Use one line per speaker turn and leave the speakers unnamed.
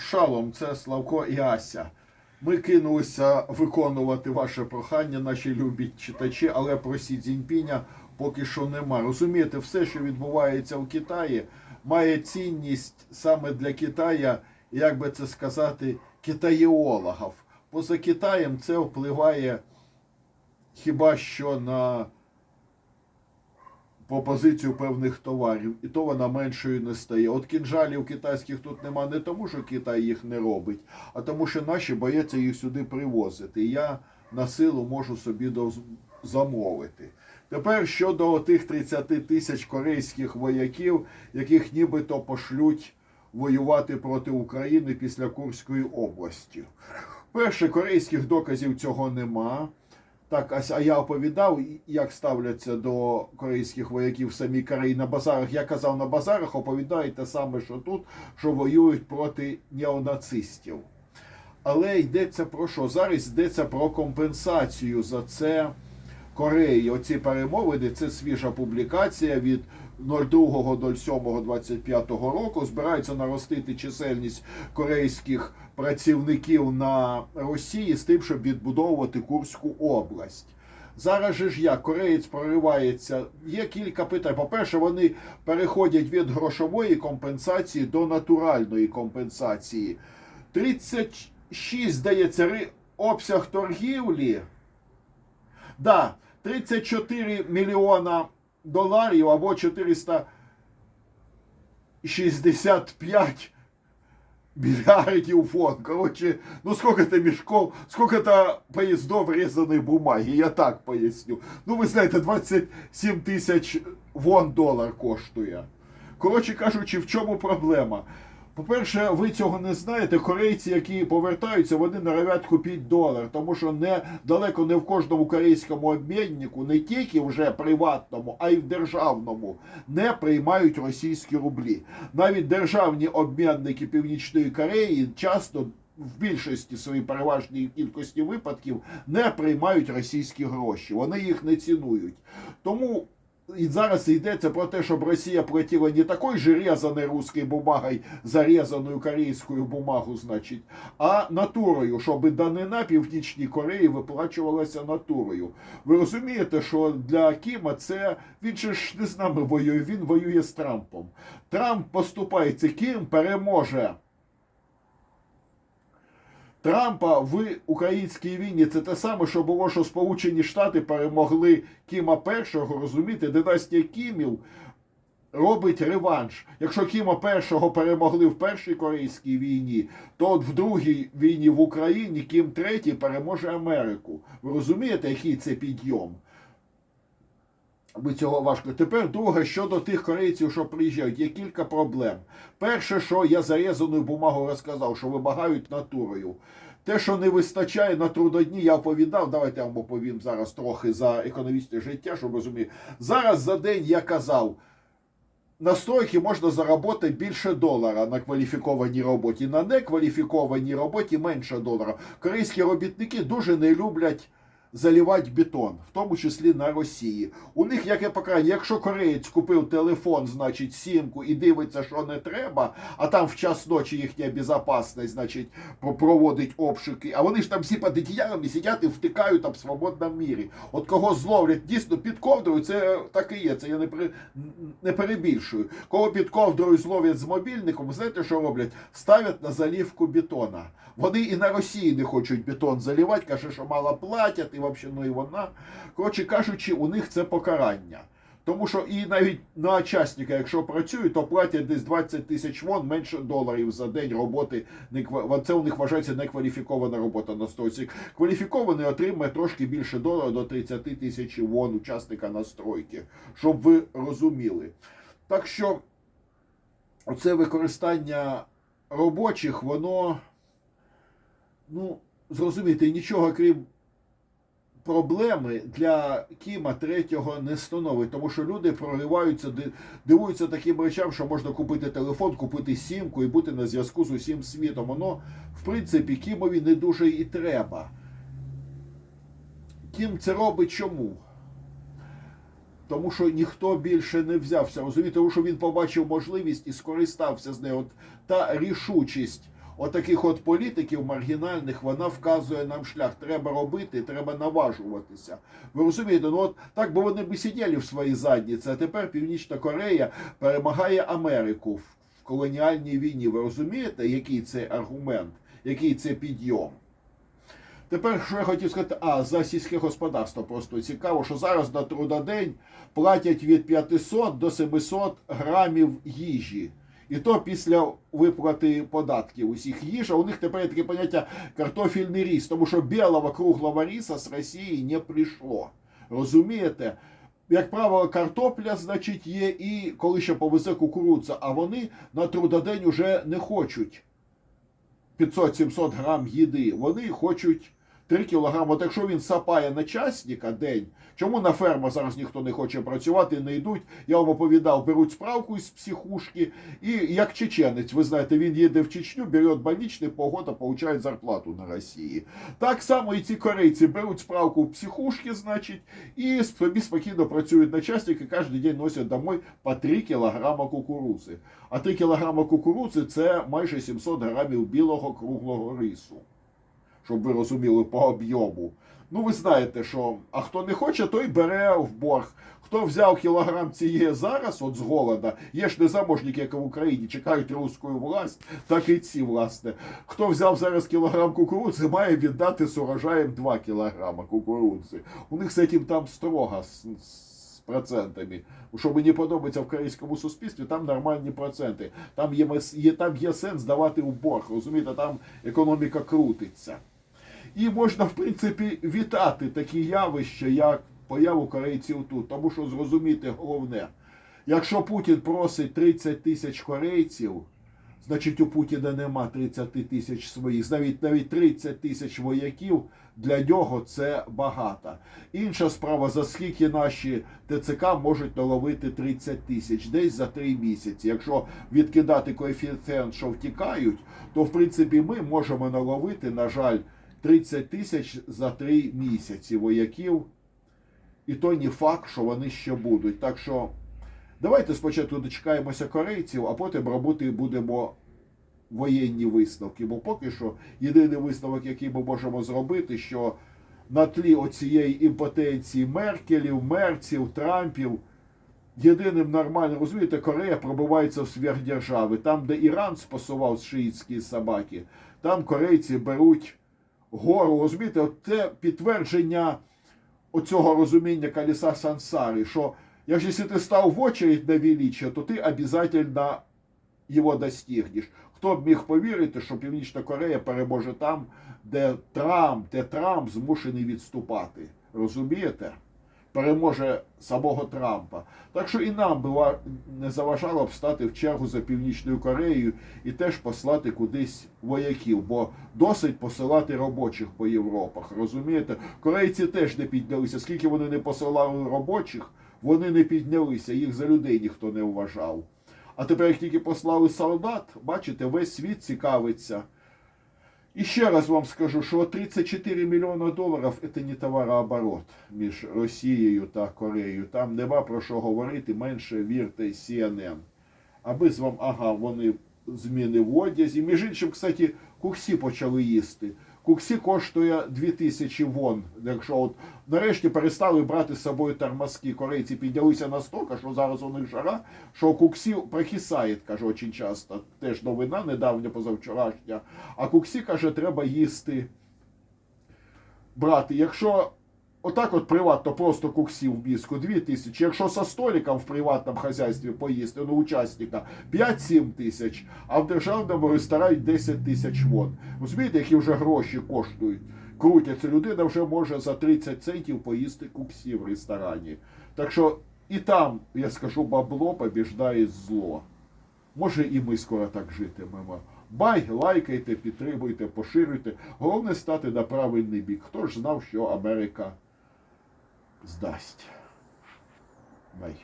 Шалом, це Славко і Ася. Ми кинулися виконувати ваше прохання, наші любі читачі, але про Сі Цзіньпіня поки що нема. Розумієте, все, що відбувається в Китаї, має цінність саме для Китая, як би це сказати, китаєологів. Поза Китаєм це впливає хіба що на пропозицію певних товарів, і то вона меншою не стає. От кінжалів китайських тут нема не тому, що Китай їх не робить, а тому, що наші бояться їх сюди привозити. І я на силу можу собі замовити. Тепер щодо тих 30 тисяч корейських вояків, яких нібито пошлють воювати проти України після Курської області. Перше, корейських доказів цього нема. Так, а, я оповідав, як ставляться до корейських вояків в самій Кореї на базарах. Я казав на базарах, оповідаю те саме, що тут, що воюють проти неонацистів. Але йдеться про що? Зараз йдеться про компенсацію за це Кореї. Оці перемовини, це свіжа публікація від 02.07.25 року. Збираються наростити чисельність корейських працівників на Росії з тим, щоб відбудовувати Курську область. Зараз же ж як кореєць проривається. Є кілька питань. По-перше, вони переходять від грошової компенсації до натуральної компенсації. 36, здається, обсяг торгівлі. Да, 34 мільйона доларів або 465 миллиардів фон. Короче, ну сколько-то мешков, сколько-то поездов резаной бумаги, я так поясню. Ну, ви знаєте, 27 тисяч вон долар коштує. Коротше кажучи, в чому проблема? По-перше, ви цього не знаєте. Корейці, які повертаються, вони норовять купити долар, тому що не далеко не в кожному корейському обміннику, не тільки вже приватному, а й в державному, не приймають російські рублі. Навіть державні обмінники Північної Кореї часто. В більшості своїй переважній кількості випадків не приймають російські гроші. Вони їх не цінують. Тому і зараз йдеться про те, щоб Росія платила не такой же резаной русской бумагой, зарезаною корейською бумагу, значить, а натурою, щоб данина Північній Кореї виплачувалася натурою. Ви розумієте, що для Кіма це він же ж не з нами воює, він воює з Трампом. Трамп поступається, Кім переможе. Трампа в українській війні це те саме, що було, що Сполучені Штати перемогли Кіма першого, розумієте, династія Кімів робить реванш. Якщо Кіма першого перемогли в першій корейській війні, то от в другій війні в Україні Кім третій переможе Америку. Ви розумієте, який це підйом? Ми цього важко. Тепер друге, щодо тих корейців, що приїжджають, є кілька проблем. Перше, що я зарізаною бумагою розказав, що вимагають натурою. Те, що не вистачає на трудодні, я оповідав. Давайте я вам оповім зараз трохи за економічне життя, щоб розуміти. Зараз за день я казав. На стройки можна заробити більше долара на кваліфікованій роботі. На некваліфікованій роботі менше долара. Корейські робітники дуже не люблять залівати бетон, в тому числі на Росії. У них яке покарання, якщо кореєць купив телефон, значить сімку і дивиться, що не треба, а там в час ночі їхня безпечність, значить, проводить обшуки. А вони ж там всі під одіялами сидять і втикають там в свободному мірі. От кого зловлять дійсно під ковдрою, це так і є. Це я не при не перебільшую. Кого під ковдрою зловлять з мобільником, знаєте, що роблять? Ставлять на залівку бетона. Вони і на Росії не хочуть бетон залівати, каже, що мало платять, і взагалі, ну і вона. Коротше кажучи, у них це покарання. Тому що і навіть на частника, якщо працюють, то платять десь 20 тисяч вон менше доларів за день роботи. Це у них вважається некваліфікована робота на стройці. Кваліфікований отримує трошки більше долара до 30 тисяч вон учасника настройки, щоб ви розуміли. Так що оце використання робочих, воно, ну, зрозумійте, нічого крім проблеми для Кіма третього не становить, тому що люди прориваються, дивуються таким речам, що можна купити телефон, купити сімку і бути на зв'язку з усім світом. Воно, в принципі, Кімові не дуже і треба. Кім це робить чому? Тому що ніхто більше не взявся. Розумієте, тому що він побачив можливість і скористався з нею. От та рішучість отаких от політиків маргінальних вона вказує нам шлях. Треба робити, треба наважуватися. Ви розумієте, ну от так би вони б сиділи в своїй задніці, а тепер Північна Корея перемагає Америку в колоніальній війні. Ви розумієте, який це аргумент, який це підйом? Тепер, що я хотів сказати, а за сільське господарство просто цікаво, що зараз на трудодень платять від 500 до 700 грамів їжі. І то після виплати податків усіх їжа. У них тепер є таке поняття картофельний ріс, тому що білого круглого риса з Росії не прийшло. Розумієте? Як правило, картопля, значить, є, і коли ще повезе кукурудза, а вони на трудодень уже не хочуть 500-700 грам їди. Вони хочуть 3 кілограми. От якщо він сапає на часника день, чому на фермах зараз ніхто не хоче працювати, не йдуть? Я вам оповідав, беруть справку із психушки, і як чеченець, ви знаєте, він їде в Чечню, бере больничний, погода, получає зарплату на Росії. Так само і ці корейці беруть справку в психушки, значить, і собі спокійно працюють на часник і кожен день носять домой по 3 кілограма кукурудзи. А 3 кілограма кукурудзи це майже 700 грамів білого круглого рису щоб ви розуміли по об'єму. Ну, ви знаєте, що а хто не хоче, той бере в борг. Хто взяв кілограм цієї зараз, от з голода, є ж незаможники, як в Україні, чекають русську власть, так і ці, власне. Хто взяв зараз кілограм кукурудзи, має віддати з урожаєм 2 кілограма кукурудзи. У них з цим там строго з, процентами. Що мені подобається в корейському суспільстві, там нормальні проценти. Там є, є, там є сенс давати у борг. Розумієте, там економіка крутиться. І можна, в принципі, вітати такі явища, як появу корейців тут. Тому що зрозуміти головне, якщо Путін просить 30 тисяч корейців, значить у Путіна нема 30 тисяч своїх, навіть навіть 30 тисяч вояків для нього це багато. Інша справа, за скільки наші ТЦК можуть наловити 30 тисяч, десь за 3 місяці. Якщо відкидати коефіцієнт, що втікають, то в принципі ми можемо наловити, на жаль, 30 тисяч за 3 місяці вояків. І то не факт, що вони ще будуть. Так що давайте спочатку дочекаємося корейців, а потім робити будемо воєнні висновки. Бо поки що єдиний висновок, який ми можемо зробити, що на тлі оцієї імпотенції Меркелів, Мерців, Трампів. Єдиним нормальним, розумієте, Корея пробивається в сверхдержави. Там, де Іран спасував шиїцькі собаки, там корейці беруть гору. Розумієте, от це підтвердження оцього розуміння колеса сансари, що якщо ти став в очередь на величие, то ти обов'язково його достигнеш. Хто б міг повірити, що Північна Корея переможе там, де Трамп, де Трамп змушений відступати. Розумієте? Переможе самого Трампа. Так що і нам була не заважало б стати в чергу за Північною Кореєю і теж послати кудись вояків, бо досить посилати робочих по Європах. Розумієте? Корейці теж не піднялися. Скільки вони не посилали робочих, вони не піднялися, їх за людей ніхто не вважав. А тепер, як тільки послали солдат, бачите, весь світ цікавиться. І ще раз вам скажу, що 34 мільйони доларів це не товарооборот між Росією та Кореєю. Там нема про що говорити, менше вірте CNN. Аби з вам, ага, вони зміни в одязі. Між іншим, кстати, куксі почали їсти. Куксі коштує 2000 вон. Якщо от нарешті перестали брати з собою тормозки. Корейці піднялися настільки, що зараз у них жара, що куксі прокисає, каже, дуже часто. Теж новина недавня позавчорашня. А куксі каже, треба їсти брати. Якщо отак от приватно просто куксів в міску 2 тисячі, якщо со столиком в приватному хазяйстві поїсти, ну учасника 5-7 тисяч, а в державному ресторані 10 тисяч вон. Розумієте, які вже гроші коштують? Крутяться, людина вже може за 30 центів поїсти куксі в ресторані. Так що і там, я скажу, бабло побіждає зло. Може і ми скоро так житимемо. Бай, лайкайте, підтримуйте, поширюйте. Головне стати на правильний бік. Хто ж знав, що Америка здасть? Бай.